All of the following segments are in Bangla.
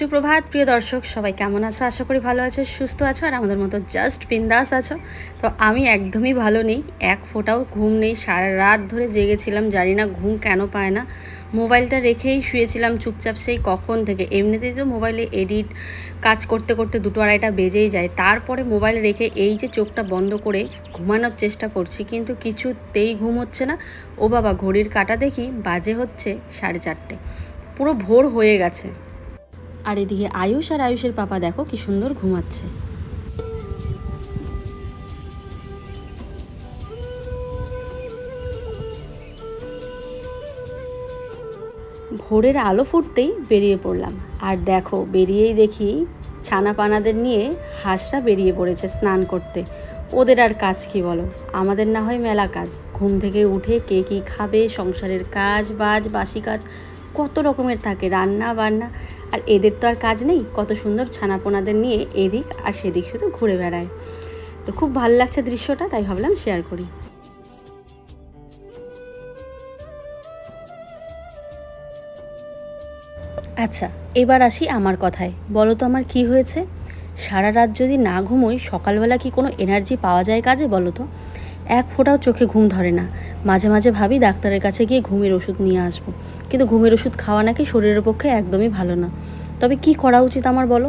সুপ্রভাত, প্রিয় দর্শক, সবাই কেমন আছো? আশা করি ভালো আছো, সুস্থ আছো, আর আমাদের মতো জাস্ট বিন্দাস আছো। তো আমি একদমই ভালো নেই, এক ফোঁটাও ঘুম নেই, সারা রাত ধরে জেগেছিলাম, জানি না ঘুম কেন পায় না। মোবাইলটা রেখেই শুয়েছিলাম চুপচাপ, সেই কখন থেকে। এমনিতেই যে মোবাইলে এডিট কাজ করতে করতে দুটো আড়াইটা বেজেই যায়। তারপরে মোবাইল রেখে এই যে চোখটা বন্ধ করে ঘুমানোর চেষ্টা করছি, কিন্তু কিছুতেই ঘুম হচ্ছে না। ও বাবা, ঘড়ির কাটা দেখি বাজে হচ্ছে সাড়ে চারটে। পুরো ভোর হয়ে গেছে। আর এদিকে আয়ুষ আর আয়ুষের পাপা দেখো কি সুন্দর ঘুমাচ্ছে। ভোরের আলো ফুটতেই বেরিয়ে পড়লাম। আর দেখো, বেরিয়েই দেখি ছানা পানাদের নিয়ে হাঁসরা বেরিয়ে পড়েছে স্নান করতে। ওদের আর কাজ কি বলো? আমাদের না হয় মেলা কাজ। ঘুম থেকে উঠে কে কী খাবে, সংসারের কাজ, বাজ, বাসি কাজ, কত রকমের থাকে, রান্না, বান্না। আর এদের তো আর কাজ নেই, কত সুন্দর ছানাপোনাদের নিয়ে এদিক আর সেদিক শুধু ঘুরে বেড়ায়। তো খুব ভালো লাগছে দৃশ্যটা, তাই ভাবলাম শেয়ার করি। আচ্ছা এবার আসি আমার কথায়। বলো তো আমার কি হয়েছে? সারা রাত যদি না ঘুমোই, সকালবেলা কি কোনো এনার্জি পাওয়া যায় কাজে, বলো তো? এক ফোঁটাও চোখে ঘুম ধরে না। মাঝে মাঝে ভাবি ডাক্তারের কাছে গিয়ে ঘুমের ওষুধ নিয়ে আসব। কিন্তু ঘুমের ওষুধ খাওয়া নাকি শরীরের পক্ষে একদমই ভালো না। তবে কি করা উচিত আমার বলো?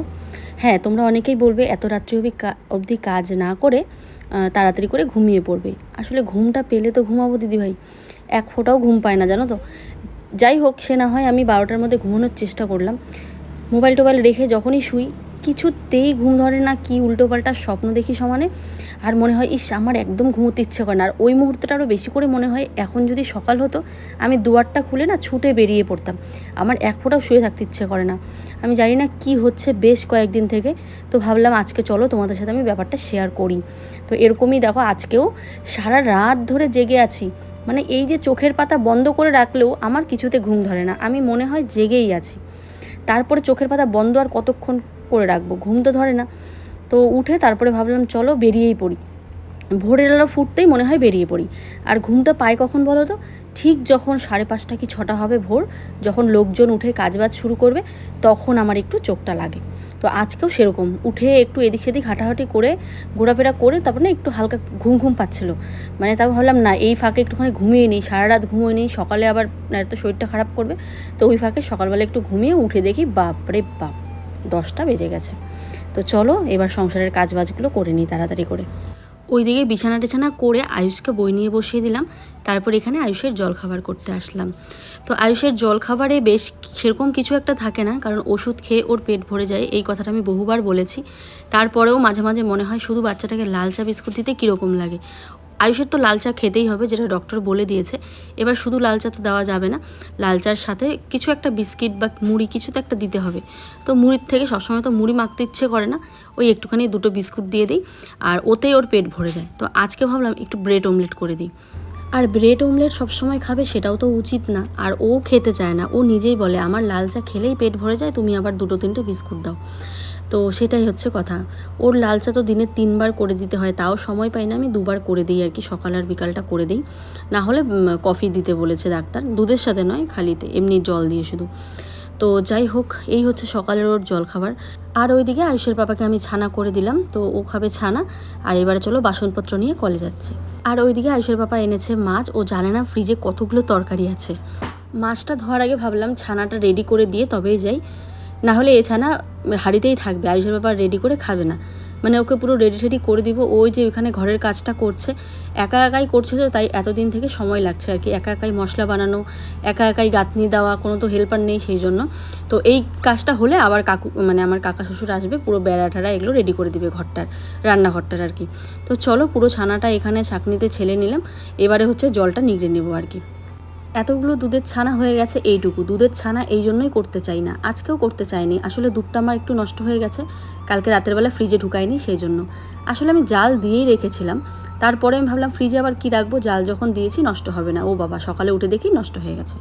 হ্যাঁ তোমরা অনেকেই বলবে এত রাত্রি অবধি অবধি কাজ না করে তাড়াতাড়ি করে ঘুমিয়ে পড়বে। আসলে ঘুমটা পেলে তো ঘুমাবো দিদিভাই এক ফোঁটাও ঘুম পায় না, জানো তো। যাই হোক, সে না হয় আমি বারোটার মধ্যে ঘুমানোর চেষ্টা করলাম। মোবাইল টোবাইল রেখে যখনই শুই কিছুতেই ঘুম ধরে না, কি উল্টোপাল্টা স্বপ্ন দেখি সমানে। আর মনে হয়, ইস, আমার একদম ঘুমোতে ইচ্ছে করে না। আর ওই মুহূর্তটা আরও বেশি করে মনে হয়, এখন যদি সকাল হতো, আমি দুয়ারটা খুলে না ছুটে বেরিয়ে পড়তাম। আমার এক ফোঁটাও শুয়ে থাকতে ইচ্ছে করে না। আমি জানি না কি হচ্ছে বেশ কয়েকদিন থেকে, তো ভাবলাম আজকে চলো তোমাদের সাথে আমি ব্যাপারটা শেয়ার করি। তো এরকমই দেখো, আজকেও সারা রাত ধরে জেগে আছি। মানে এই যে চোখের পাতা বন্ধ করে রাখলেও আমার কিছুতে ঘুম ধরে না। আমি মনে হয় জেগেই আছি। তারপরে চোখের পাতা বন্ধ আর কতক্ষণ করে রাখব, ঘুম তো ধরে না। তো উঠে তারপরে ভাবলাম, চলো বেরিয়েই পড়ি। ভোরের আলো ফুটতেই মনে হয় বেরিয়ে পড়ি। আর ঘুমটা পাই কখন বলো তো? ঠিক যখন সাড়ে পাঁচটা কি ছটা হবে ভোর, যখন লোকজন উঠে কাজবাজ শুরু করবে, তখন আমার একটু চোখটা লাগে। তো আজকেও সেরকম। উঠে একটু এদিক সেদিক হাঁটাহাঁটি করে, ঘোরাফেরা করে তারপর না একটু হালকা ঘুম ঘুম পাচ্ছিল। মানে তারপর ভাবলাম, না, এই ফাঁকে একটুখানি ঘুমিয়ে নিই, সারা রাত ঘুমিয়ে নিই, সকালে আবার তো শরীরটা খারাপ করবে। তো ওই ফাঁকে সকালবেলা একটু ঘুমিয়ে উঠে দেখি, বাপরে বাপ। দশটা বেজে গেছে। তো চলো এবার সংসারের কাজবাজগুলো করে নিই তাড়াতাড়ি করে। ওইদিকে বিছানা টিছানা করে আয়ুষকে বই নিয়ে বসিয়ে দিলাম। তারপর এখানে আয়ুষের জল খাবার করতে আসলাম। তো আয়ুষের জল খাবারে বেশ সেরকম কিছু একটা থাকে না, কারণ ওষুধ খেয়ে ওর পেট ভরে যায়, এই কথাটা আমি বহুবার বলেছি। তারপরেও মাঝে মাঝে মনে হয় শুধু বাচ্চাটাকে লাল চা বিস্কুট দিতে কীরকম লাগে। আয়ুষের তো লাল চা খেতেই হবে, যেটা ডক্টর বলে দিয়েছে। এবার শুধু লাল চা তো দেওয়া যাবে না, লাল চার সাথে কিছু একটা বিস্কিট বা মুড়ি কিছু তো একটা দিতে হবে। তো মুড়ির থেকে সবসময় তো মুড়ি মাখতে ইচ্ছে করে না, ওই একটুখানি দুটো বিস্কুট দিয়ে দিই, আর ওতেই ওর পেট ভরে যায়। তো আজকে ভাবলাম একটু ব্রেড অমলেট করে দিই। আর ব্রেড অমলেট সবসময় খাবে সেটাও তো উচিত না, আর ও খেতে চায় না। ও নিজেই বলে, আমার লাল চা খেলেই পেট ভরে যায়, তুমি আবার দুটো তিনটে বিস্কুট দাও। তো সেটাই হচ্ছে কথা। ওর লাল চা তো দিনে তিনবার করে দিতে হয়, তাও সময় পাই না আমি দুবার করে দিই আর কি, সকাল আর বিকালটা করে দিই। না হলে কফি দিতে বলেছে ডাক্তার, দুধের সাথে নয়, খালিতে, এমনি জল দিয়ে শুধু। তো যাই হোক, এই হচ্ছে সকালের ওর জল খাবার আর ওইদিকে আয়ুষের পাপাকে আমি ছানা করে দিলাম, তো ও খাবে ছানা। আর এবারে চলো বাসনপত্র নিয়ে কলে যাচ্ছে। আর ওইদিকে আয়ুষের পাপা এনেছে মাছ, ও জানে না ফ্রিজে কতগুলো তরকারি আছে। মাছটা ধোয়ার আগে ভাবলাম ছানাটা রেডি করে দিয়ে তবেই যাই। না হলে এ ছানা হাঁড়িতেই থাকবে, আয়ুষের ব্যাপার রেডি করে খাবে না। মানে ওকে পুরো রেডি টেডি করে দিব, ওই যে ওইখানে ঘরের কাজটা করছে, একা একাই করছে তো তাই এতদিন থেকে সময় লাগছে আর কি। একা একাই মশলা বানানো, একা একাই গাঁথনি দেওয়া, কোনো তো হেল্পার নেই সেই জন্য। তো এই কাজটা হলে আবার কাকু মানে আমার কাকা শ্বশুর আসবে, পুরো বেড়া টেড়া এগুলো রেডি করে দিবে ঘরটার, রান্নাঘরটার আর কি। তো চলো পুরো ছানাটা এখানে ছাকনিতে ছেলে নিলাম, এবারে হচ্ছে জলটা নিগড়ে নেব আর কি। এতগুলো দুধের ছানা হয়ে গেছে এইটুকু। দুধের ছানা এই জন্যই করতে চাই না। আজকেও করতে চাইনি। আসলে দুধটা আমার একটু নষ্ট হয়ে গেছে। কালকে রাতের বেলা ফ্রিজে ঢুকাইনি সেই জন্য। আসলে আমি জাল দিয়েই রেখেছিলাম। তারপরে আমি ভাবলাম ফ্রিজে আবার কী রাখব? জাল যখন দিয়েছি নষ্ট হবে না। ও বাবা, সকালে উঠে দেখি নষ্ট হয়ে গেছে।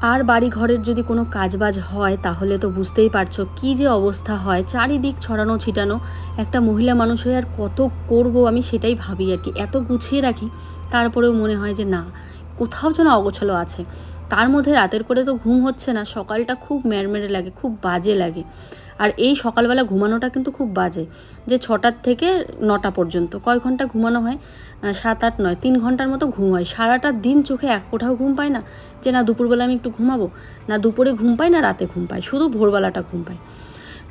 আর বাড়ি ঘরের যদি কোনো কাজবাজ হয়, তাহলে তো বুঝতেই পারছ কী যে অবস্থা হয়। চারিদিক ছড়ানো ছিটানো। একটা মহিলা মানুষ হয়ে আর কত করব আমি সেটাই ভাবি আর কি। এত গুছিয়ে রাখি। তারপরেও মনে হয় যে না কোথাও যেন অগোছালো আছে। তার মধ্যে রাতের করে তো ঘুম হচ্ছে না, সকালটা খুব ম্যারমেরে লাগে, খুব বাজে লাগে। আর এই সকালবেলা ঘুমানোটা কিন্তু খুব বাজে, যে ছটার থেকে নটা পর্যন্ত। কয় ঘণ্টা ঘুমানো হয়? সাত, আট, নয়, তিন ঘণ্টার মতো ঘুম হয়। সারাটা দিন চোখে এক কোঠাও ঘুম পায় না, যে না দুপুরবেলা আমি একটু ঘুমাবো, না দুপুরে ঘুম পাই না রাতে ঘুম পাই শুধু ভোরবেলাটা ঘুম পাই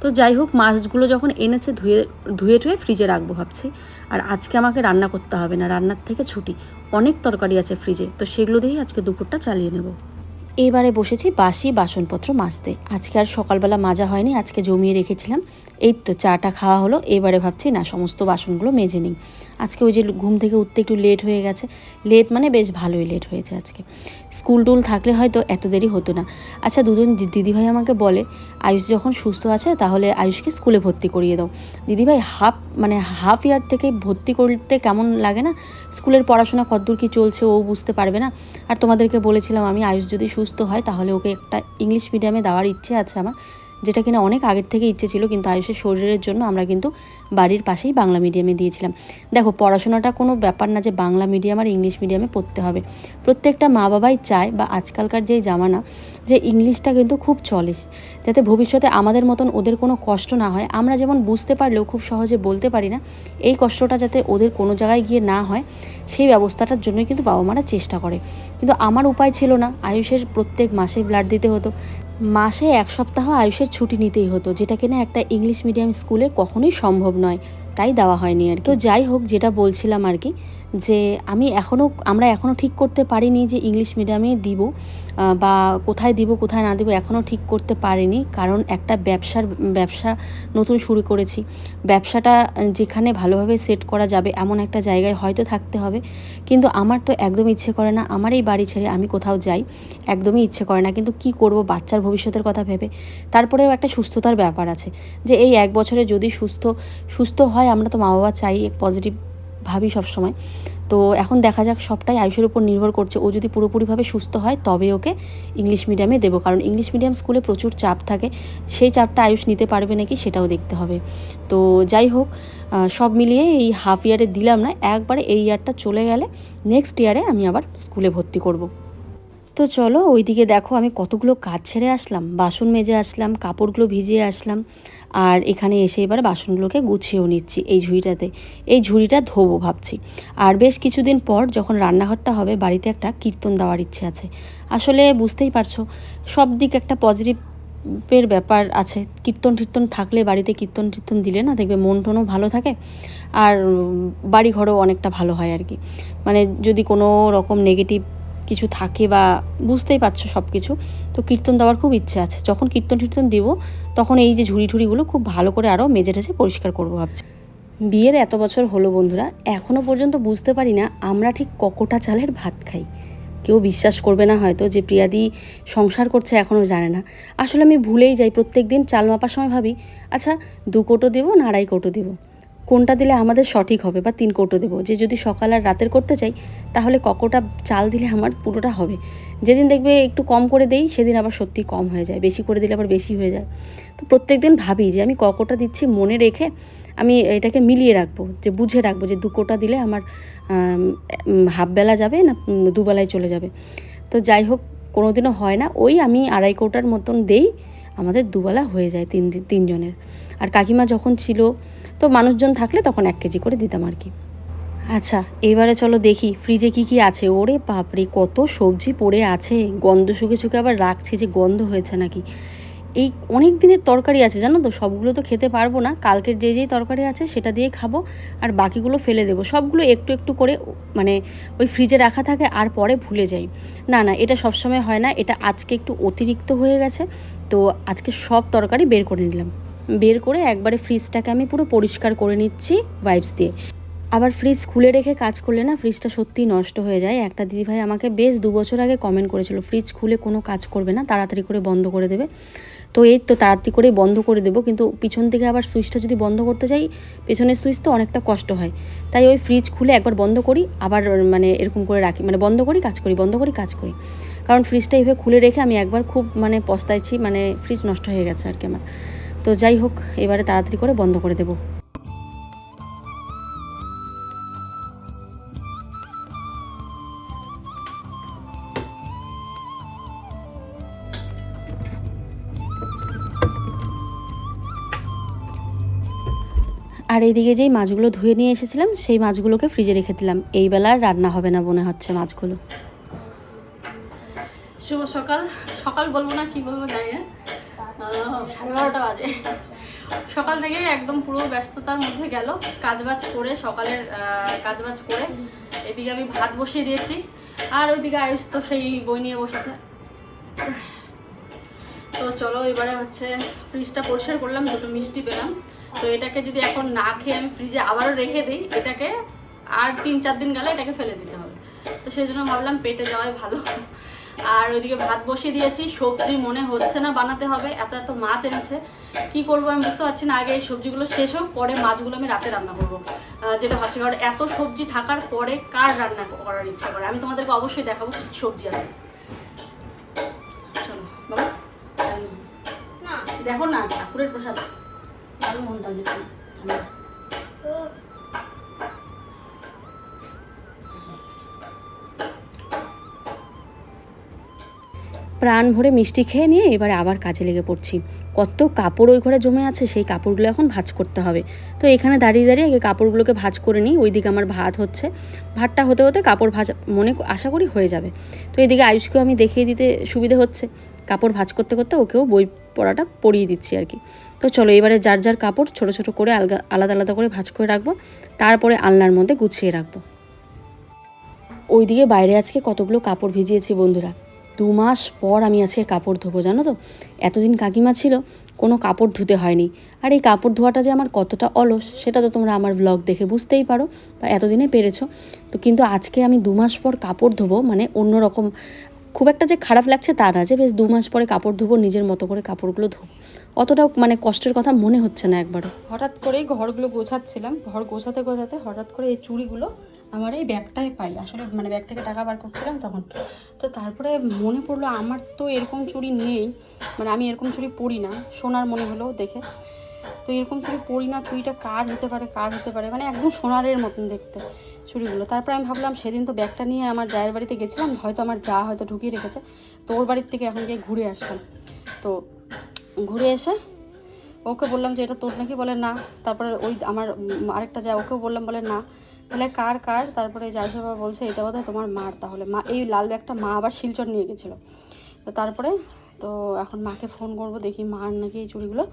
তো যাই হোক, মাছগুলো যখন এনেছে ধুয়ে ধুয়ে টুয়ে ফ্রিজে রাখব ভাবছি। আর আজকে আমাকে রান্না করতে হবে না, রান্নার থেকে ছুটি। অনেক তরকারি আছে ফ্রিজে তো সেগুলো দিয়েই আজকে দুপুরটা চালিয়ে নেব। এবারে বসেছি বাসি বাসনপত্র মাজতে। আজকে আর সকালবেলা মাজা হয়নি, আজকে জমিয়ে রেখেছিলাম। এই তো চাটা খাওয়া হলো, এবারে ভাবছি না, সমস্ত বাসনগুলো মেজে নিই। আজকে ওই যে ঘুম থেকে উঠতে একটু লেট হয়ে গেছে। লেট মানে বেশ ভালোই লেট হয়েছে আজকে। স্কুল টুল থাকলে হয়তো এত দেরি হতো না। আচ্ছা দুজন দিদিভাই আমাকে বলে, আয়ুষ যখন সুস্থ আছে, তাহলে আয়ুষকে স্কুলে ভর্তি করিয়ে দাও। দিদিভাই হাফ মানে হাফ ইয়ার থেকে ভর্তি করতে কেমন লাগে না? স্কুলের পড়াশোনা কতদূর কী চলছে ও বুঝতে পারবে না। আর তোমাদেরকে বলেছিলাম আমি, আয়ুষ যদি সুস্থ হয়, তাহলে ওকে একটা ইংলিশ মিডিয়ামে দেওয়ার ইচ্ছে আছে আমার। যেটা কিনা অনেক আগের থেকে ইচ্ছে ছিল, কিন্তু আয়ুষের শরীরের জন্য আমরা কিন্তু বাড়ির পাশেই বাংলা মিডিয়ামে দিয়েছিলাম। দেখো, পড়াশোনাটা কোনো ব্যাপার না যে বাংলা মিডিয়াম আর ইংলিশ মিডিয়ামে পড়তে হবে। প্রত্যেকটা মা বাবাই চায়, বা আজকালকার যেই জামানা, যে ইংলিশটা কিন্তু খুব চলে। যাতে ভবিষ্যতে আমাদের মতন ওদের কোনো কষ্ট না হয়। আমরা যেমন বুঝতে পারলেও খুব সহজে বলতে পারি না, এই কষ্টটা যাতে ওদের কোনো জায়গায় গিয়ে না হয়, সেই ব্যবস্থাটার জন্যই কিন্তু বাবা মারা চেষ্টা করে। কিন্তু আমার উপায় ছিল না। আয়ুষের প্রত্যেক মাসে ব্লাড দিতে হতো। মাসে এক সপ্তাহ আয়ুষের ছুটি নিতেই হতো, যেটা কিনা একটা ইংলিশ মিডিয়াম স্কুলে কখনোই সম্ভব নয়। তাই দেওয়া হয়নি আর। তো যাই হোক, যেটা বলছিলাম আর কি, যে আমি এখনও আমরা এখনও ঠিক করতে পারিনি যে ইংলিশ মিডিয়ামে দিব বা কোথায় দিব, কোথায় না দিব এখনও ঠিক করতে পারিনি, কারণ একটা ব্যবসার, ব্যবসা নতুন শুরু করেছি ব্যবসাটা যেখানে ভালোভাবে সেট করা যাবে, এমন একটা জায়গায় হয়তো থাকতে হবে, কিন্তু আমার তো একদম ইচ্ছে করে না, আমার এই বাড়ি ছেড়ে আমি কোথাও যাই, একদমই ইচ্ছে করে না, কিন্তু কি করব বাচ্চার ভবিষ্যতের কথা ভেবে তারপরেও একটা সুস্থতার ব্যাপার আছে, যে এই এক বছরে যদি সুস্থ সুস্থ হয় আমরা তো মা বাবা চাই পজিটিভ ভাবি সবসময়। তো এখন দেখা যাক, সবটাই আয়ুষের উপর নির্ভর করছে। ও যদি পুরোপুরিভাবে সুস্থ হয়, তবে ওকে ইংলিশ মিডিয়ামে দেবো। কারণ ইংলিশ মিডিয়াম স্কুলে প্রচুর চাপ থাকে। সেই চাপটা আয়ুষ নিতে পারবে নাকি, সেটাও দেখতে হবে। তো যাই হোক সব মিলিয়ে এই হাফ ইয়ারে দিলাম না, একবারে এই ইয়ারটা চলে গেলে নেক্সট ইয়ারে আমি আবার স্কুলে ভর্তি করব। তো চলো ওইদিকে দেখো, আমি কতগুলো কাজ ছেড়ে আসলাম। বাসন মেজে আসলাম, কাপড়গুলো ভিজিয়ে আসলাম, আর এখানে এসে এবার বাসনগুলোকে গুছিয়েও নিচ্ছি এই ঝুড়িটাতে। এই ঝুড়িটা ধোবো ভাবছি। আর বেশ কিছুদিন পর যখন রান্নাঘরটা হবে, বাড়িতে একটা কীর্তন দেওয়ার ইচ্ছে আছে। আসলে বুঝতেই পারছ, সব দিক একটা পজিটিভের ব্যাপার আছে। কীর্তন টীর্তন থাকলে বাড়িতে কীর্তন টীর্তন দিলে না দেখবে মন টনও ভালো থাকে, আর বাড়ি ঘরও অনেকটা ভালো হয় আর কি। মানে যদি কোনো রকম নেগেটিভ কিছু থাকে বা বুঝতেই পারছ সব কিছু তো কীর্তন দেওয়ার খুব ইচ্ছে আছে। যখন কীর্তন টীর্তন দিব, তখন এই যে ঝুড়ি ঠুড়িগুলো খুব ভালো করে আরও মেজে টেজে পরিষ্কার করব ভাবছি। বিয়ের এত বছর হলো বন্ধুরা এখনও পর্যন্ত বুঝতে পারি না আমরা ঠিক ককটা চালের ভাত খাই। কেউ বিশ্বাস করবে না হয়তো যে প্রিয়াদি সংসার করছে এখনও জানে না। আসলে আমি ভুলেই যাই প্রত্যেক দিন চাল মাপার সময় ভাবি আচ্ছা দু কোটো দেবো না আড়াই কোটো দেবো। কোনটা দিলে আমাদের সঠিক হবে বা তিন কোটো দেবো? যে যদি সকাল আর রাতের করতে চাই, তাহলে ককটা চাল দিলে আমার পুরোটা হবে। যেদিন দেখবে একটু কম করে দেই, সেদিন আবার সত্যি কম হয়ে যায়। বেশি করে দিলে আবার বেশি হয়ে যায়। তো প্রত্যেক দিন ভাবি যে আমি ককটা দিচ্ছি মনে রেখে আমি এটাকে মিলিয়ে রাখব, যে বুঝে রাখব যে দু কোটা দিলে আমার হাফ বেলা যাবে না দুবেলায় চলে যাবে। তো যাই হোক কোনো দিনও হয় না। ওই আমি আড়াই কোটার মতন দেই, আমাদের দুবেলা হয়ে যায় তিন, তিনজনের। আর কাকিমা যখন ছিল তো মানুষজন থাকলে তখন এক কেজি করে দিতাম আর কি। আচ্ছা এবারে চলো দেখি ফ্রিজে কি কি আছে। ওরে বাপরে, কত সবজি পড়ে আছে। গন্ধ শুকে শুকে আবার রাখছি যে গন্ধ হয়েছে নাকি। এই অনেক দিনের তরকারি আছে, জানো তো? সবগুলো তো খেতে পারব না। কালকের যে যেই তরকারি আছে সেটা দিয়ে খাব আর বাকিগুলো ফেলে দেবো। সবগুলো একটু একটু করে মানে ওই ফ্রিজে রাখা থাকে আর পরে ভুলে যাই। না না, এটা সবসময় হয় না। এটা আজকে একটু অতিরিক্ত হয়ে গেছে। তো আজকে সব তরকারি বের করে নিলাম। বের করে একবারে ফ্রিজটাকে আমি পুরো পরিষ্কার করে নিচ্ছি ওয়াইপস দিয়ে। আবার ফ্রিজ খুলে রেখে কাজ করলে না ফ্রিজটা সত্যিই নষ্ট হয়ে যায়। একটা দিদিভাই আমাকে বেশ দু বছর আগে কমেন্ট করেছিল ফ্রিজ খুলে কোনো কাজ করবে না, তাড়াতাড়ি করে বন্ধ করে দেবে। তো এই তো তাড়াতাড়ি করেই বন্ধ করে দেবো, কিন্তু পিছন থেকে আবার সুইচটা যদি বন্ধ করতে যাই, পেছনের সুইচ তো অনেকটা কষ্ট হয়। তাই ওই ফ্রিজ খুলে একবার বন্ধ করি, আবার মানে এরকম করে রাখি মানে বন্ধ করি, কাজ করি, বন্ধ করি, কাজ করি। কারণ ফ্রিজটা এইভাবে খুলে রেখে আমি একবার খুব মানে পস্তাইছি মানে ফ্রিজ নষ্ট হয়ে গেছে আর কি আমার। তো যাই হোক, এবারে তাড়াতাড়ি করে বন্ধ করে দেবো। আর এইদিকে যেই মাছগুলো ধুয়ে নিয়ে এসেছিলাম, সেই মাছগুলোকে ফ্রিজে রেখে দিলাম। এই বেলা আর রান্না হবে না মনে হচ্ছে মাছগুলো। শুভ সকাল। সকাল বলব না, কি বলব জানি না। বাজে। সকাল থেকে একদম পুরো ব্যস্ততার মধ্যে গেল। কাজবাজ করে, সকালের কাজবাজ করে এদিকে আমি ভাত বসিয়ে দিয়েছি। আর ওইদিকে আয়ুষ তো সেই বই নিয়ে বসেছে। তো চলো, এবারে হচ্ছে ফ্রিজটা পরিষ্কার করলাম, দুটো মিষ্টি পেলাম। তো এটাকে যদি এখন না খেয়ে আমি ফ্রিজে আবারও রেখে দিই, এটাকে আর তিন চার দিন গেলে এটাকে ফেলে দিতে হবে। তো সেই জন্য ভাবলাম পেটে যাওয়াই ভালো। আর ওইদিকে ভাত বসিয়ে দিয়েছি। সবজি মনে হচ্ছে না বানাতে হবে। এত এত মাছ এনেছে। কি করব আমি বুঝতে পারছি না। আগে এই সবজিগুলো শেষ হোক পরে মাছগুলো আমি রাতে রান্না করব। যেটা হচ্ছে কারণ এত সবজি থাকার পরে কার রান্না করার ইচ্ছা করে? আমি তোমাদেরকে অবশ্যই দেখাবো সবজি আছে। চলো বাবা দেখো না ঠাকুরের প্রসাদ। ভালো মনটা প্রাণ ভরে মিষ্টি খেয়ে নিয়ে এবারে আবার কাজে লেগে পড়ছি। কত কাপড় ওই ঘরে জমে আছে, সেই কাপড়গুলো এখন ভাজ করতে হবে। তো এখানে দাঁড়িয়ে দাঁড়িয়ে আগে কাপড়গুলোকে ভাজ করে নিই, ওইদিকে আমার ভাত হচ্ছে। ভাতটা হতে হতে কাপড় ভাজ মনে আশা করি হয়ে যাবে। তো এদিকে আয়ুষকেও আমি দেখিয়ে দিতে সুবিধে হচ্ছে। কাপড় ভাজ করতে করতে ওকেও বই পড়াটা পড়িয়ে দিচ্ছি আর কি। তো চলো এবারে যার যার কাপড় ছোট ছোট করে আলগা, আলাদা আলাদা করে ভাজ করে রাখব। তারপরে আলনার মধ্যে গুছিয়ে রাখব। ওইদিকে বাইরে আজকে কতগুলো কাপড় ভিজিয়েছি বন্ধুরা। দু মাস পর আমি আজকে কাপড় ধোবো, জানো তো? এতদিন কাকিমা ছিল, কোনো কাপড় ধুতে হয়নি। আর এই কাপড় ধোয়াটা যে আমার কতটা অলস, সেটা তো তোমরা আমার ব্লগ দেখে বুঝতেই পারো, বা এতদিনে পেরেছ। তো কিন্তু আজকে আমি দু মাস পর কাপড় ধোবো মানে অন্যরকম, খুব একটা যে খারাপ লাগছে তা না, যে বেশ দু মাস পরে কাপড় ধোবো, নিজের মতো করে কাপড়গুলো ধোবো। অতটাও মানে কষ্টের কথা মনে হচ্ছে না একবারও। হঠাৎ করেই ঘরগুলো গোছাচ্ছিলাম। ঘর গোছাতে গোছাতে হঠাৎ করে এই চুড়িগুলো আমার এই ব্যাগটাই পাই। আসলে মানে ব্যাগ থেকে টাকা বার করছিলাম তখন। তো তারপরে মনে পড়ল আমার তো এরকম চুড়ি নেই। মানে আমি এরকম চুড়ি পরি না, সোনার মনে হলো দেখে। তো এরকম চুড়ি পরি না, চুড়িটা কার হতে পারে, কার হতে পারে? মানে একদম সোনারের মতন দেখতে চুড়িগুলো। তারপরে আমি ভাবলাম সেদিন তো ব্যাগটা নিয়ে আমার জায়ের বাড়িতে গেছিলাম, হয়তো আমার যা হয়তো ঢুকিয়ে রেখেছে। তো ওর বাড়ির থেকে এখন গিয়ে ঘুরে আসলাম। তো ঘুরে এসে ওকে বললাম যে, এটা তোর নাকি? বলে, না। তারপরে ওই আমার আরেকটা যায় ওকেও বললাম, বলে, না। তাহলে কার কার? তারপরে বাবা বলছে, এটা বোধহয় তোমার মার তাহলে। মা, এই লাল ব্যাগটা মা আবার শিলচর নিয়ে গেছিল। তো তারপরে তো এখন মাকে ফোন করব, দেখি মার নাকি এই চুড়িগুলো।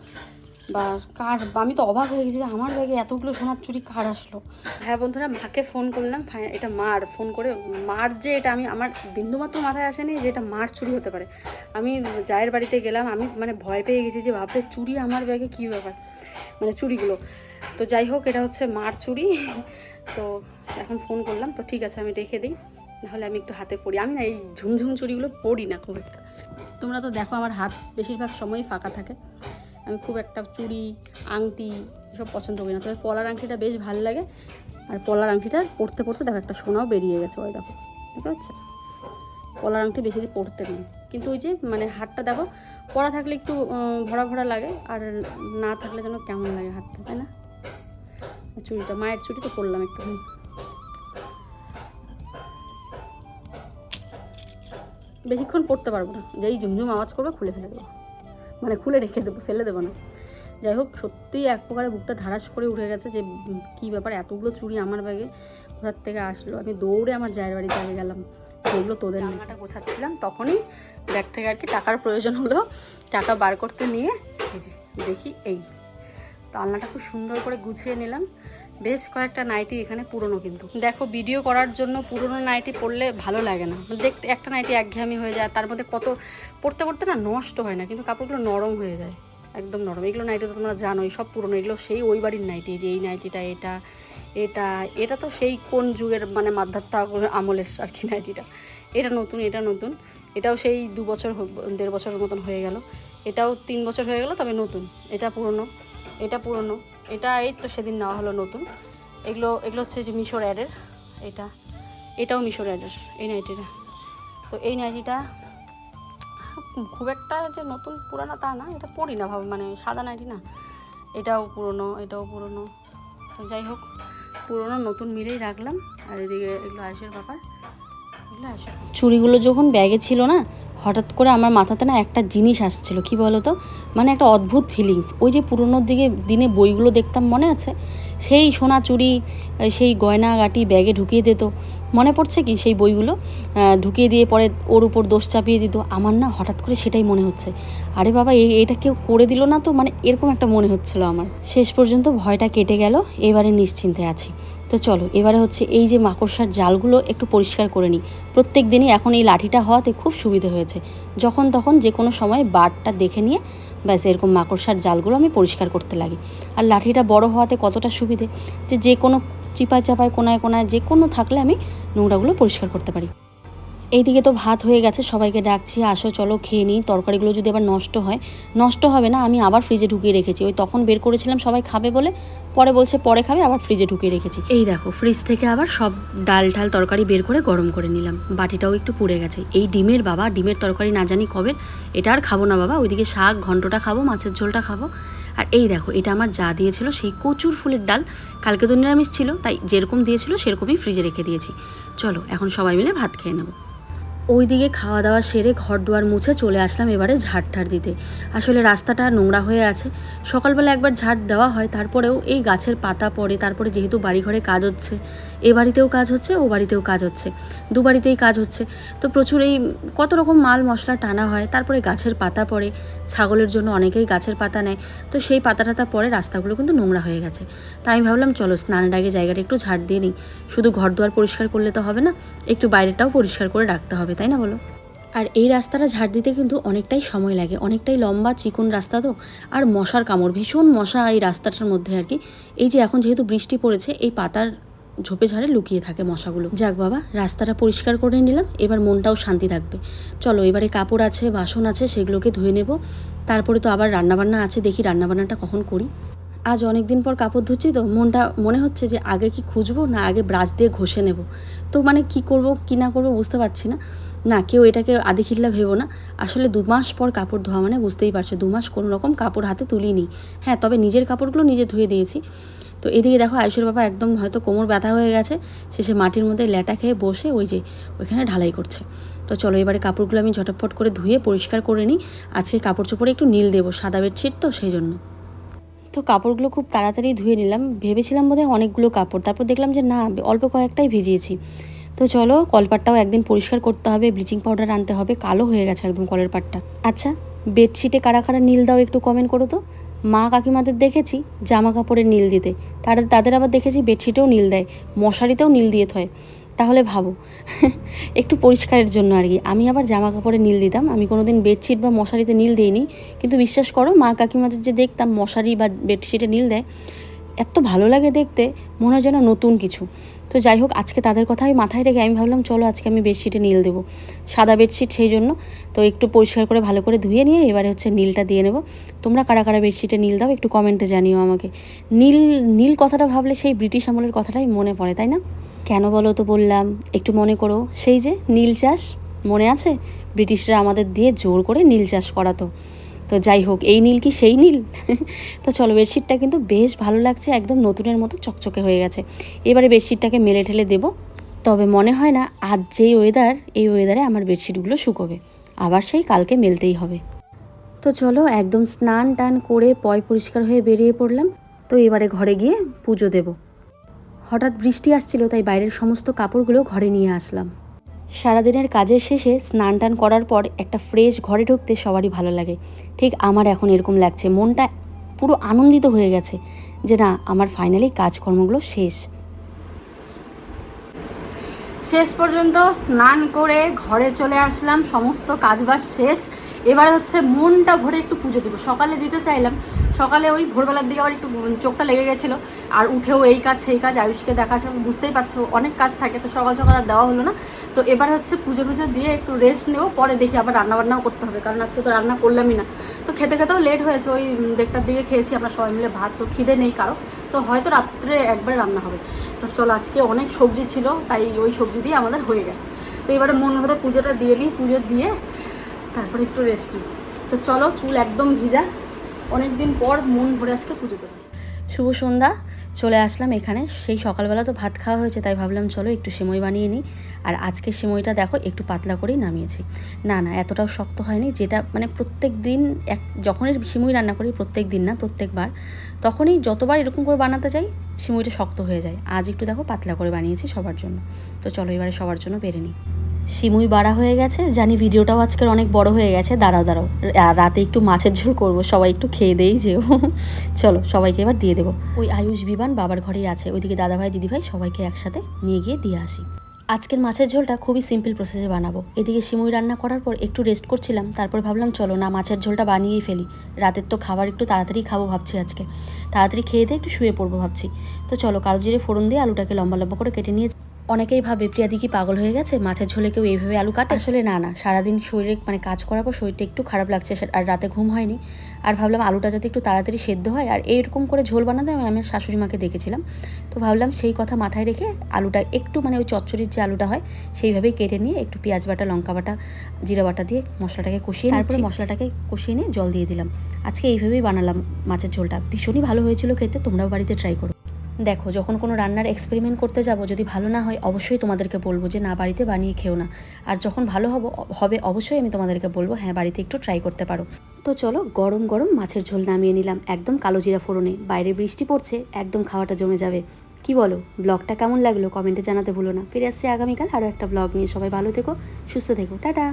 বা কার আমি তো অবাক হয়ে গেছি যে আমার ব্যাগে এতগুলো সোনার চুড়ি কার আসলো? হ্যাঁ বন্ধুরা, মাকে ফোন করলাম এটা মার ফোন করে, মার যে এটা আমি, আমার বিন্দুমাত্র মাথায় আসেনি যে এটা মার চুরি হতে পারে। আমি জায়ের বাড়িতে গেলাম, আমি মানে ভয় পেয়ে গেছি যে ভাবতে চুরি আমার ব্যাগে কী ব্যাপার? মানে চুড়িগুলো তো যাই হোক, এটা হচ্ছে মার চুরি। তো এখন ফোন করলাম, তো ঠিক আছে, আমি রেখে দিই। তাহলে আমি একটু হাতে পড়ি। আমি না এই ঝুমঝুম চুড়িগুলো পড়ি না খুব একটা। তোমরা তো দেখো, আমার হাত বেশিরভাগ সময়ই ফাঁকা থাকে। আমি খুব একটা চুড়ি, আংটি এসব পছন্দ করি না। তবে পলার আংটিটা বেশ ভালো লাগে। আর পলার আংটিটা পরতে পরতে দেখো একটা সোনাও বেরিয়ে গেছে ওই দেখো। ঠিক আছে পলার আংটি বেশি দিন পরতে নেই। কিন্তু ওই যে মানে হাতটা দেখো পরা থাকলে একটু ভরা ভরা লাগে। আর না থাকলে যেন কেমন লাগে হাতটা তাই না? চুড়িটা, মায়ের চুড়ি তো পরলাম একটু বেশিক্ষণ পড়তে পারব না। যেই ঝুমঝুম আওয়াজ করবে খুলে ফেলে দেবো। মানে খুলে রেখে দেবো, ফেলে দেবো না। যাই হোক সত্যিই এক প্রকারে বুকটা ধারাস করে উঠে গেছে যে কী ব্যাপার, এতগুলো চুড়ি আমার ব্যাগে কোথার থেকে আসলো? আমি দৌড়ে আমার জায়ের বাড়ি আগে গেলাম। যেগুলো তোদের রান্নাটা গোছাচ্ছিলাম, তখনই ব্যাগ থেকে আর কি টাকার প্রয়োজন হলো। টাকা বার করতে নিয়ে দেখি এই। তো আলনাটা খুব সুন্দর করে গুছিয়ে নিলাম। বেশ কয়েকটা নাইটি এখানে পুরনো কিন্তু। দেখো ভিডিও করার জন্য পুরনো নাইটি পরলে ভালো লাগে না। দেখতে, একটা নাইটি একঘেয়েমি হয়ে যায়, তার মধ্যে কত পড়তে পড়তে না নষ্ট হয় না, কিন্তু কাপড়গুলো নরম হয়ে যায়, একদম নরম। এগুলো নাইটি তো তোমরা জানোই, সব পুরনো, এগুলো সেই ওই বাড়ির নাইটি, যে এই নাইটিটা, এটা এটা এটা তো সেই কোন যুগের মানে মাধ্যাত্মা আমলের আর কি নাইটিটা। এটা নতুন এটা নতুন, এটাও সেই দু বছর দেড় বছরের মতন হয়ে গেল। এটাও তিন বছর হয়ে গেল, তবে নতুন, এটা পুরনো। এটা পুরনো। এটা এই তো সেদিন নেওয়া হলো নতুন। এগুলো এগুলো হচ্ছে যে মিশোর অ্যাডের। এটা, এটাও মিশোর অ্যাডের, এই নাইটিটা। তো এই নাইটিটা খুব একটা যে নতুন, পুরানো তা না, এটা পড়ি না ভাব মানে সাদা নাইটি না। এটাও পুরনো এটাও পুরনো। তো যাই হোক, পুরনো, নতুন মিলেই রাখলাম। আর এদিকে এগুলো আয়ুষের ব্যাপার। এগুলো আয়ুষের চুড়িগুলো যখন ব্যাগে ছিল না হঠাৎ করে আমার মাথাতে না একটা জিনিস আসছিল, কি বলো তো মানে একটা অদ্ভুত ফিলিংস ওই যে পুরোনোর দিকে, দিনে বইগুলো দেখতাম মনে আছে? সেই সোনা চুরি সেই গয়না গাটি ব্যাগে ঢুকিয়ে দিত। মনে পড়ছে কি সেই বইগুলো? ঢুকিয়ে দিয়ে পরে ওর উপর দোষ চাপিয়ে দিত। আমার না হঠাৎ করে সেটাই মনে হচ্ছে। আরে বাবা, এই, এটা কেউ করে দিল না তো? মানে এরকম একটা মনে হচ্ছিল আমার। শেষ পর্যন্ত ভয়টা কেটে গেল। এবারে নিশ্চিন্তে আছি। তো চলো, এবারে হচ্ছে এই যে মাকড়সার জালগুলো একটু পরিষ্কার করে নিই। প্রত্যেক দিনই এখন এই লাঠিটা হওয়াতে খুব সুবিধে হয়েছে। যখন তখন যে কোনো সময় বারটা দেখে নিয়ে ব্যাস এরকম মাকড়সার জালগুলো আমি পরিষ্কার করতে লাগি। আর লাঠিটা বড় হওয়াতে কতটা সুবিধে? যে যে কোনো চিপায় চাপায়, কোনায় কোনায় যে কোনো থাকলে আমি নোংরাগুলো পরিষ্কার করতে পারি। এইদিকে তো ভাত হয়ে গেছে, সবাইকে ডাকছি, আসো, চলো খেয়ে নিই। তরকারিগুলো যদি আবার নষ্ট হয়, নষ্ট হবে না, আমি আবার ফ্রিজে ঢুকিয়ে রেখেছি। ওই তখন বের করেছিলাম, সবাই খাবে বলে পরে বলছে, পরে খাবে, আবার ফ্রিজে ঢুকিয়ে রেখেছি। এই দেখো ফ্রিজ থেকে আবার সব ডাল ঢাল তরকারি বের করে গরম করে নিলাম। বাটিটাও একটু পুড়ে গেছে। এই ডিমের বাবা, ডিমের তরকারি না জানি কবে, এটা আর খাব না বাবা। ওইদিকে শাক, ঘন্টটা খাব, মাছের ঝোলটা খাব। আর এই দেখো, এটা আমার যা দিয়েছিল, সেই কচুর ফুলের ডাল। কালকে তো নিরামিষ ছিল, তাই যেরকম দিয়েছিল, সেরকমই ফ্রিজে রেখে দিয়েছি। চলো, এখন সবাই মিলে ভাত খেয়ে নেব। ওইদিকে খাওয়া দাওয়া সেরে ঘর দুয়ার মুছে চলে আসলাম এবারে ঝাড় ঠাড় দিতে। আসলে রাস্তাটা নোংরা হয়ে আছে। সকালবেলা একবার ঝাড় দেওয়া হয়, তারপরেও এই গাছের পাতা পড়ে, তারপরে যেহেতু বাড়িঘরে কাজ হচ্ছে এ বাড়িতেও কাজ হচ্ছে, ও বাড়িতেও কাজ হচ্ছে, দু বাড়িতেই কাজ হচ্ছে। তো প্রচুর এই কত রকম মাল মশলা টানা হয়, তারপরে গাছের পাতা পড়ে, ছাগলের জন্য অনেকেই গাছের পাতা নেয়। তো সেই পাতা টাতা পরে রাস্তাগুলো কিন্তু নোংরা হয়ে গেছে। তাই আমি ভাবলাম, চলো স্নানের আগে জায়গাটা একটু ঝাড় দিয়ে নিই। শুধু ঘর দুয়ার পরিষ্কার করলে তো হবে না, একটু বাইরেটাও পরিষ্কার করে রাখতে হবে, তাই না বলো? আর এই রাস্তাটা ঝাড় দিতে কিন্তু অনেকটাই সময় লাগে, অনেকটাই লম্বা, চিকন রাস্তা তো। আর মশার কামড়, ভীষণ মশা এই রাস্তাটার মধ্যে আর কি। এই যে এখন যেহেতু বৃষ্টি পড়েছে, এই পাতার ঝোপে ঝাড়ে লুকিয়ে থাকে মশাগুলো। যাক বাবা, রাস্তাটা পরিষ্কার করে নিলাম, এবার মনটাও শান্তি থাকবে। চলো, এবারে কাপড় আছে, বাসন আছে, সেগুলোকে ধুয়ে নেব। তারপরে তো আবার রান্নাবান্না আছে, দেখি রান্নাবান্নাটা কখন করি। আজ অনেক দিন পর কাপড় ধুচ্ছি তো, মনটা, মনে হচ্ছে যে আগে কি খুঁজবো, না আগে ব্রাশ দিয়ে ঘষে নেব। তো মানে কি করব, কি না করব বুঝতে পারছি না। না, কেউ এটাকে আদি আদিখিল্লা ভেবো না। আসলে দু মাস পর কাপড় ধোয়া মানে বুঝতেই পারছ, দু মাস কোনো রকম কাপড় হাতে তুলিনি। হ্যাঁ তবে নিজের কাপড়গুলো নিজে ধুয়ে দিয়েছি। তো এদিকে দেখো আয়ুষের বাবা একদম হয়তো কোমর ব্যথা হয়ে গেছে। শেষে মাটির মধ্যে ল্যাটা খেয়ে বসে ওই যে ওইখানে ঢালাই করছে। তো চলো এবারে কাপড়গুলো আমি ঝটপট করে ধুয়ে পরিষ্কার করে নিই। আজকে কাপড় চোপড়ে একটু নীল দেবো, সাদা বেডশিট তো সেই জন্য। তো কাপড়গুলো খুব তাড়াতাড়ি ধুয়ে নিলাম। ভেবেছিলাম বোধহয় অনেকগুলো কাপড়। তারপর দেখলাম যে না, অল্প কয়েকটাই ভিজিয়েছি। তো চলো কলপাটটাও একদিন পরিষ্কার করতে হবে, ব্লিচিং পাউডার আনতে হবে। কালো হয়ে গেছে একদম কলের পাটটা। আচ্ছা বেডশিটে কারা কারা নীল দাও একটু কমেন্ট করো তো। মা কাকিমাদের দেখেছি জামা কাপড়ে নীল দিতে। তারা, তাদের আবার দেখেছি বেডশিটেও নীল দেয়, মশারিতেও নীল দিয়ে থয়। তাহলে ভাবো, একটু পরিষ্কারের জন্য আর কি। আমি আবার জামা কাপড়ে নীল দিতাম, আমি কোনো দিন বেডশিট বা মশারিতে নীল দিইনি। কিন্তু বিশ্বাস করো, মা কাকিমাদের যে দেখতাম মশারি বা বেডশিটে নীল দেয় এত ভালো লাগে দেখতে, মনে হয় যেন নতুন কিছু। তো যাই হোক, আজকে তাদের কথা আমি মাথায় রেখে আমি ভাবলাম, চলো আজকে আমি বেডশিটে নীল দেবো। সাদা বেডশিট সেই জন্য। তো একটু পরিষ্কার করে, ভালো করে ধুয়ে নিয়ে এবারে হচ্ছে নীলটা দিয়ে নেব। তোমরা কারা কারা বেডশিটে নীল দাও, একটু কমেন্টে জানিও আমাকে। নীল নীল কথাটা ভাবলে সেই ব্রিটিশ আমলের কথাটাই মনে পড়ে, তাই না? কেন বলো তো বললাম, একটু মনে করো। সেই যে নীল চাষ, মনে আছে? ব্রিটিশরা আমাদের দিয়ে জোর করে নীল চাষ করাতো। তো যাই হোক, এই নীল কি সেই নীল? তো চলো, বেডশিটটা কিন্তু বেশ ভালো লাগছে, একদম নতুনের মতো চকচকে হয়ে গেছে। এবারে বেডশিটটাকে মেলে ঠেলে দেবো। তবে মনে হয় না, আজ যেই ওয়েদার এই ওয়েদারে আমার বেডশিটগুলো শুকোবে। আবার সেই কালকে মেলতেই হবে। তো চলো, একদম স্নান টান করে পয় পরিষ্কার হয়ে বেরিয়ে পড়লাম। তো এবারে ঘরে গিয়ে পুজো দেব। হঠাৎ বৃষ্টি আসছিল, তাই বাইরের সমস্ত কাপড়গুলো ঘরে নিয়ে আসলাম। সারাদিনের কাজের শেষে স্নান টান করার পর একটা ফ্রেশ ঘরে ঢুকতে সবারই ভালো লাগে। ঠিক আমার এখন এরকম লাগছে, মনটা পুরো আনন্দিত হয়ে গেছে যে না, আমার ফাইনালি কাজকর্মগুলো শেষ। শেষ পর্যন্ত স্নান করে ঘরে চলে আসলাম, সমস্ত কাজবাজ শেষ। এবার হচ্ছে মনটা ভরে একটু পুজো দেবো। সকালে দিতে চাইলাম, সকালে ওই ভোরবেলার দিকে আবার একটু চোখটা লেগে গেছিল, আর উঠেও এই কাজ, সেই কাজ, আয়ুষকে দেখা বুঝতেই পারছ, অনেক কাজ থাকে, তো সকাল সকাল আর দেওয়া হলো না। তো এবার হচ্ছে পুজো টুজো দিয়ে একটু রেস্ট নেব, পরে দেখি আবার রান্নাবান্নাও করতে হবে, কারণ আজকে তো রান্না করলামই না। তো খেতে খেতেও লেট হয়েছে, ওই দেড়টার দিকে খেয়েছি, আমরা সবাই মিলে ভাত, তো খিদে নেই কারও। তো হয়তো রাত্রে একবার রান্না হবে। তো চলো, আজকে অনেক সবজি ছিল, তাই ওই সবজি দিয়ে আমাদের হয়ে গেছে। তো এবারে মন ভরে পুজোটা দিয়ে নিই, পুজো দিয়ে তারপরে একটু রেস্ট নিই তো চলো, চুল একদম ভিজা অনেক দিন পর মন ভরে আজকে পুজো দেবো। শুভ সন্ধ্যা। চলে আসলাম এখানে। সেই সকালবেলা তো ভাত খাওয়া হয়েছে, তাই ভাবলাম চলো একটু সেমই বানিয়ে নিই। আর আজকের সেমইটা দেখো, একটু পাতলা করেই নামিয়েছি। না না, এতটাও শক্ত হয়নি যেটা মানে প্রত্যেক দিন এক, যখনই সিমুই রান্না করি প্রত্যেক দিন না, প্রত্যেকবার, তখনই যতবার এরকম করে বানাতে যাই, সিমুইটা শক্ত হয়ে যায়। আজ একটু দেখো পাতলা করে বানিয়েছি সবার জন্য। তো চলো এবারে সবার জন্য বেড়ে নিই। সিমুই বাড়া হয়ে গেছে। জানি ভিডিওটাও আজকের অনেক বড় হয়ে গেছে। দাঁড়াও দাঁড়াও। রাতে একটু মাছের ঝোল করব। সবাই একটু খেয়ে দেই যেও চলো, সবাইকে এবার দিয়ে দেবো। ওই আয়ুষ বিমান বাবার ঘরেই আছে। ওইদিকে দাদাভাই, দিদিভাই সবাইকে একসাথে নিয়ে গিয়ে দিয়ে আসি। আজকের মাছের ঝোলটা খুবই সিম্পল প্রসেসে বানাবো। এদিকে সিমুই রান্না করার পর একটু রেস্ট করছিলাম। তারপর ভাবলাম, চলো না, মাছের ঝোলটা বানিয়েই ফেলি। রাতের তো খাবার একটু তাড়াতাড়ি খাব ভাবছি আজকে। তাড়াতাড়ি খেয়ে দিয়ে একটু শুয়ে পড়ব ভাবছি। তো চলো কালো জিরে ফোড়ন দিয়ে আলুটাকে লম্বা লম্বা করে কেটে নিয়ে অনেকেই ভাবে প্রিয়াদি কি পাগল হয়ে গেছে? মাছের ঝোলে কেউ এইভাবে আলু কাটে? আসলে না না। সারাদিন শরীরে মানে কাজ করার পর শরীরটা একটু খারাপ লাগছে আর রাতে ঘুম হয়নি। আর ভাবলাম আলুটা যাতে একটু তাড়াতাড়ি সেদ্ধ হয়। আর এইরকম করে ঝোল বানাতে আমি আমার শাশুড়ি মাকে দেখেছিলাম। তো ভাবলাম সেই কথা মাথায় রেখে আলুটা একটু মানে ওই চচ্চড়ির যে আলুটা হয় সেইভাবেই কেটে নিয়ে একটু পেঁয়াজ বাটা লঙ্কা বাটা জিরা বাটা দিয়ে মশলাটাকে কষিয়ে তারপরে মশলাটাকে কষিয়ে নিয়ে জল দিয়ে দিলাম। আজকে এইভাবেই বানালাম মাছের ঝোলটা। ভীষণই ভালো হয়েছিল খেতে। তোমরাও বাড়িতে ট্রাই করো। দেখো, যখন কোনো রান্নার এক্সপেরিমেন্ট করতে যাব, যদি ভালো না হয়, অবশ্যই তোমাদেরকে বলব যে, না, বাড়িতে বানিয়ে খেও না। আর যখন ভালো হব, হবে, অবশ্যই আমি তোমাদেরকে বলব হ্যাঁ বাড়িতে একটু ট্রাই করতে পারো। তো চলো, গরম গরম মাছের ঝোল নামিয়ে নিলাম, একদম কালো জিরা ফোড়নে। বাইরে বৃষ্টি পড়ছে, একদম খাওয়াটা জমে যাবে। কি বলো, ব্লগটা কেমন লাগল? কমেন্টে জানাতে ভুলো না। ফিরে আসছি আগামীকাল আরও একটা ব্লগ নিয়ে। সবাই ভালো থেকো, সুস্থ থেকো। টাটা!